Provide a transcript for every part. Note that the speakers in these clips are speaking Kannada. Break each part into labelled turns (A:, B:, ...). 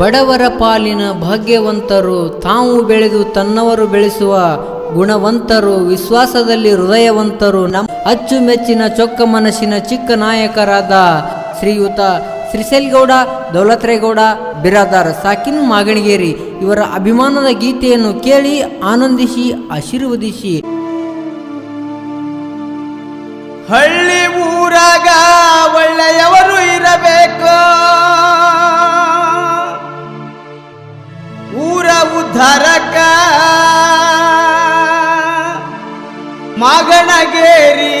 A: ಬಡವರ ಪಾಲಿನ ಭಾಗ್ಯವಂತರು, ತಾವು ಬೆಳೆದು ತನ್ನವರು ಬೆಳೆಸುವ ಗುಣವಂತರು, ವಿಶ್ವಾಸದಲ್ಲಿ ಹೃದಯವಂತರು ನಮ್ಮ ಅಚ್ಚುಮೆಚ್ಚಿನ ಚೊಕ್ಕ ಮನಸ್ಸಿನ ಚಿಕ್ಕ ನಾಯಕರಾದ ಶ್ರೀಯುತ ಶ್ರೀಶೈಲ್ಗೌಡ ದೌಲತ್ರೇಗೌಡ, ಬಿರಾದಾರ್ ಸಾಕಿನ್ ಮಾಗಣಿಗೇರಿ ಇವರ ಅಭಿಮಾನದ ಗೀತೆಯನ್ನು ಕೇಳಿ ಆನಂದಿಸಿ, ಆಶೀರ್ವದಿಸಿ.
B: ಹಳ್ಳಿ ಊರಾಗ ಒಳ್ಳೆಯವರು ಇರಬೇಕು. ಉದ್ಧಾರಕ ಮಾಗಣಗೇರಿ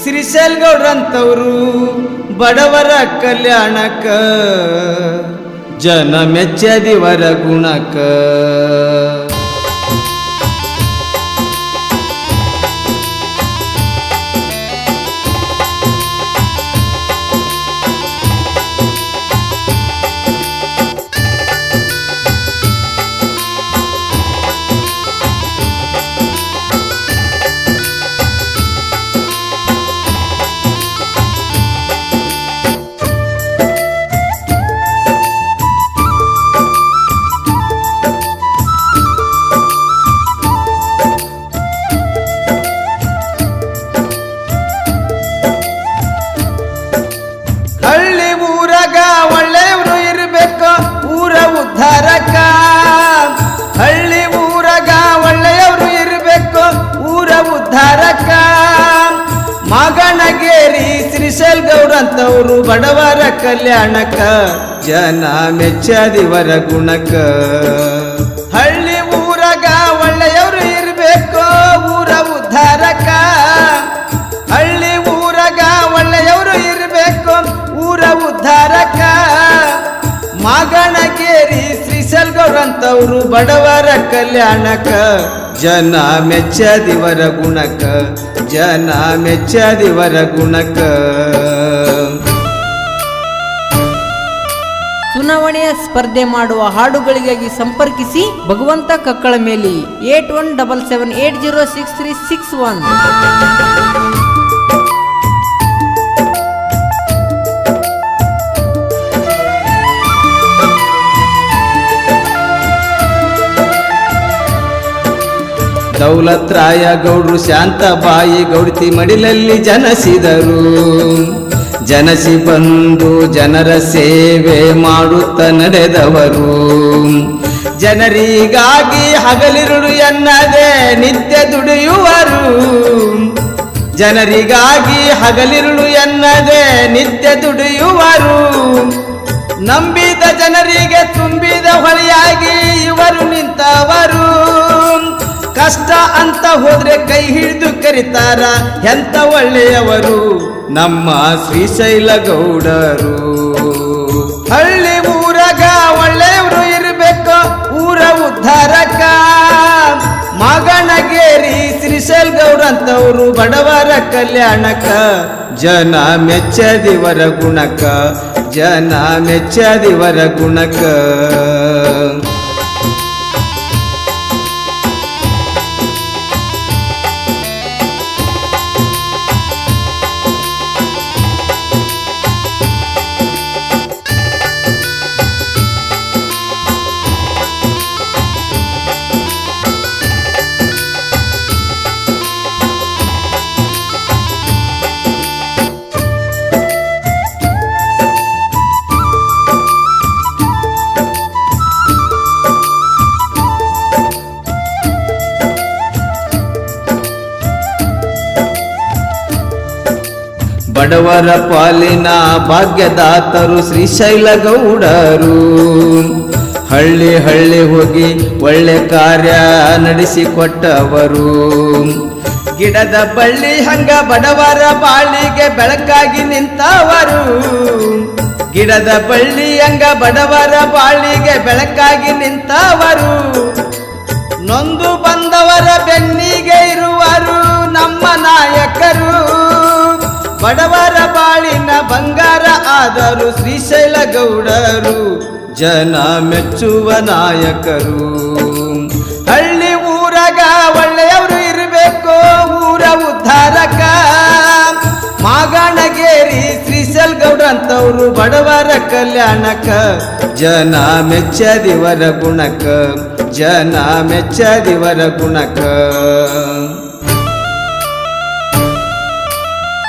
B: ಶ್ರೀಶೈಲ್ಗೌಡ್ರಂಥವ್ರು ಬಡವರ ಕಲ್ಯಾಣಕ. ಜನ ಮೆಚ್ಚದಿವರ ಗುಣಕ. ಕಲ್ಯಾಣಕ, ಜನ ಮೆಚ್ಚದಿವರ ಗುಣಕ ಹಳ್ಳಿ ಊರಗ ಒಳ್ಳೆಯವರು ಇರಬೇಕು, ಊರ ಉದ್ಧಾರಕ. ಹಳ್ಳಿ ಊರಗ ಒಳ್ಳೆಯವರು ಇರಬೇಕು, ಊರ ಉದ್ಧಾರಕ. ಮಾಗಣಗೇರಿ ಶ್ರೀಸಲ್ಗೌರಂತವರು ಬಡವರ ಕಲ್ಯಾಣಕ. ಜನ ಮೆಚ್ಚದಿವರ ಗುಣಕ ಜನ ಮೆಚ್ಚದಿವರ ಗುಣಕ
A: ಚುನಾವಣೆಯ ಸ್ಪರ್ಧೆ ಮಾಡುವ ಹಾಡುಗಳಿಗಾಗಿ ಸಂಪರ್ಕಿಸಿ ಭಗವಂತ ಕಕ್ಕಳ ಮೇಲೆ eight one double seven eight zero six three six one.
B: ದೌಲತ್ರಾಯ ಗೌಡ್ರು ಶಾಂತಬಾಯಿ ಗೌಡತಿ ಮಡಿಲಲ್ಲಿ ಜನಸಿದರು. ಜನಸಿ ಬಂದು ಜನರ ಸೇವೆ ಮಾಡುತ್ತ ನಡೆದವರು. ಜನರಿಗಾಗಿ ಹಗಲಿರುಳು ಎನ್ನದೆ ನಿತ್ಯ ದುಡಿಯುವರು. ಜನರಿಗಾಗಿ ಹಗಲಿರುಳು ಎನ್ನದೆ ನಿತ್ಯ ದುಡಿಯುವರು. ನಂಬಿದ ಜನರಿಗೆ ತುಂಬಿದ ಹೊಳೆಯಾಗಿ ಇವರು ನಿಂತವರು. ಕಷ್ಟ ಅಂತ ಹೋದ್ರೆ ಕೈ ಹಿಡಿದು ಕರಿತಾರ. ಎಂತ ಒಳ್ಳೆಯವರು? ನಮ್ಮ ಶ್ರೀಶೈಲ ಗೌಡರು. ಹಳ್ಳಿ ಊರಾಗ ಒಳ್ಳೆಯವರು ಇರಬೇಕು. ಊರ ಉದ್ಧಾರಕ ಮಗನಗೇರಿ ಶ್ರೀಶೈಲ್ ಗೌಡಂತವ್ರು ಬಡವರ ಕಲ್ಯಾಣಕ ಜನ ಮೆಚ್ಚದಿವರ ಗುಣಕ ಜನ ಮೆಚ್ಚದಿವರ ಗುಣಕ ಬಡವರ ಪಾಲಿನ ಭಾಗ್ಯದಾತರು ಶ್ರೀಶೈಲ ಗೌಡರು ಹಳ್ಳಿ ಹಳ್ಳಿ ಹೋಗಿ ಒಳ್ಳೆ ಕಾರ್ಯ ನಡೆಸಿಕೊಟ್ಟವರು. ಗಿಡದ ಬಳ್ಳಿ ಹಂಗ ಬಡವರ ಬಾಳಿಗೆ ಬೆಳಕಾಗಿ ನಿಂತವರು. ಗಿಡದ ಬಳ್ಳಿ ಹಂಗ ಬಡವರ ಬಾಳಿಗೆ ಬೆಳಕಾಗಿ ನಿಂತವರು. ನೊಂದು ಬಂದವರ ಬೆನ್ನಿಗೆ ಇರುವರು. ಬಡವರ ಬಾಳಿನ ಬಂಗಾರ ಆದರು ಶ್ರೀಶೈಲ ಗೌಡರು ಜನ ಮೆಚ್ಚುವ ನಾಯಕರು. ಹಳ್ಳಿ ಊರಾಗ ಒಳ್ಳೆಯವರು ಇರಬೇಕು, ಊರ ಉದ್ಧಾರಕ. ಮಾಗಣಗೇರಿ ಶ್ರೀಶೈಲ್ ಗೌಡ ಅಂತವ್ರು ಬಡವರ ಕಲ್ಯಾಣಕ. ಜನ ಮೆಚ್ಚದಿವರ ಗುಣಕ, ಜನ ಮೆಚ್ಚದಿವರ ಗುಣಕ.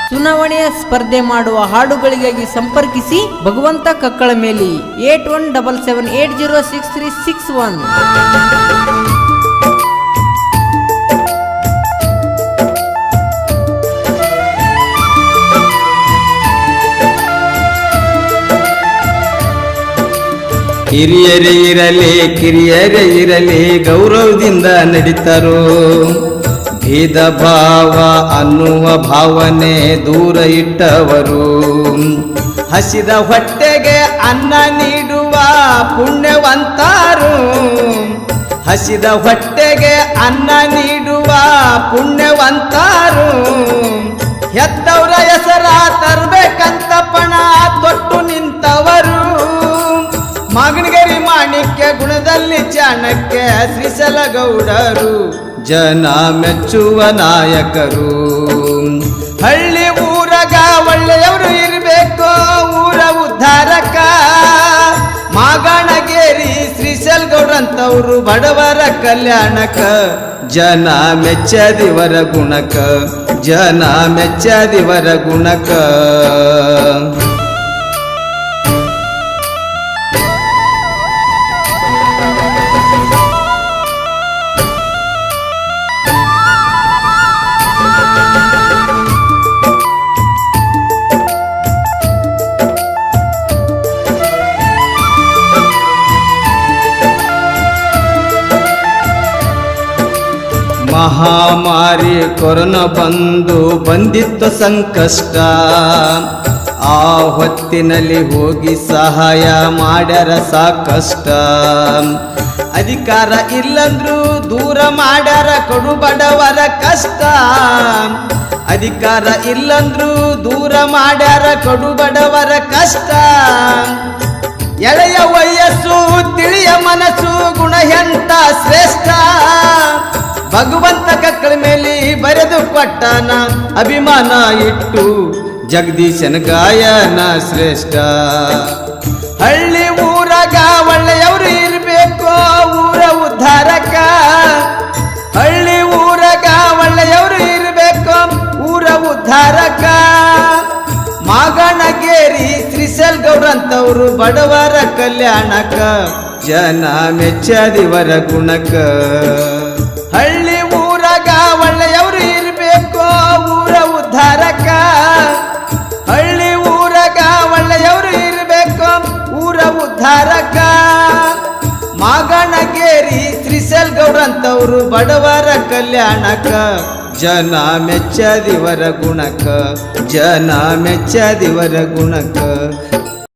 A: ಚುನಾವಣೆಯ ಸ್ಪರ್ಧೆ ಮಾಡುವ ಹಾಡುಗಳಿಗಾಗಿ ಸಂಪರ್ಕಿಸಿ ಭಗವಂತ ಕಕ್ಕಳ ಮೇಲೆ eight one double seven eight zero six three six one.
B: ಹಿರಿಯರೇ ಇರಲಿ, ಕಿರಿಯರೇ ಇರಲಿ, ಗೌರವದಿಂದ ನಡೀತಾರೋ. ಭೇದ ಭಾವ ಅನ್ನುವ ಭಾವನೆ ದೂರ ಇಟ್ಟವರು. ಹಸಿದ ಹೊಟ್ಟೆಗೆ ಅನ್ನ ನೀಡುವ ಪುಣ್ಯವಂತಾರು. ಹಸಿದ ಹೊಟ್ಟೆಗೆ ಅನ್ನ ನೀಡುವ ಪುಣ್ಯವಂತಾರು. ಹೆತ್ತವರ ಹೆಸರ ತರಬೇಕಂತ ಪಣ ತೊಟ್ಟು ನಿಂತವರು. ಮಾಗಣಗರಿ ಮಾಣಿಕ್ಯ ಗುಣದಲ್ಲಿ ಚಾಣಕ್ಯ ಶ್ರೀಸಲಗೌಡರು ಜನ ಮೆಚ್ಚುವ ನಾಯಕರು. ಹಳ್ಳಿ ಊರಗ ಒಳ್ಳೆಯವರು ಇರಬೇಕು, ಊರ ಉದ್ಧಾರಕ. ಮಾಗಣಗೇರಿ ಶ್ರೀಸಲ್ಗೌಡ್ರಂತವ್ರು ಬಡವರ ಕಲ್ಯಾಣಕ. ಜನ ಮೆಚ್ಚದಿವರ ಗುಣಕ, ಜನ ಮೆಚ್ಚದಿವರ ಗುಣಕ. ಮಹಾಮಾರಿ ಕೊರೋನಾ ಬಂದು ಬಂದಿತ್ತು ಸಂಕಷ್ಟ. ಆ ಹೊತ್ತಿನಲ್ಲಿ ಹೋಗಿ ಸಹಾಯ ಮಾಡ್ಯಾರ ಸಾಕಷ್ಟ. ಅಧಿಕಾರ ಇಲ್ಲಂದ್ರು ದೂರ ಮಾಡ್ಯಾರ ಕೊಡು ಬಡವರ ಕಷ್ಟ. ಅಧಿಕಾರ ಇಲ್ಲಂದ್ರು ದೂರ ಮಾಡ್ಯಾರ ಕೊಡು ಬಡವರ ಕಷ್ಟ. ಭಗವಂತ ಕಕ್ಕಳ ಮೇಲೆ ಬರೆದು ಕೊಟ್ಟಾನ, ಅಭಿಮಾನ ಇಟ್ಟು ಜಗದೀಶನ ಗಾಯನ ಶ್ರೇಷ್ಠ. ಹಳ್ಳಿ ಊರಾಗ ಒಳ್ಳೆಯವರು ಇರಬೇಕು, ಊರ ಉದ್ಧಾರಕ ಹಳ್ಳಿ ಊರಾಗ ಒಳ್ಳೆಯವರು ಇರಬೇಕು, ಊರ ಉದ್ಧಾರಕ ಮಾಗಣಗೇರಿ ಶ್ರೀಸಲ್ ಗೌರಂತವರು ಬಡವರ ಕಲ್ಯಾಣಕ ಜನ ಮೆಚ್ಚದಿವರ ಗುಣಕ ಗೌಡ್ರಂತವ್ರು ಬಡವರ ಕಲ್ಯಾಣಕ ಜನ ಮೆಚ್ಚದಿವರ ಗುಣಕ ಜನ ಮೆಚ್ಚದಿವರ ಗುಣಕ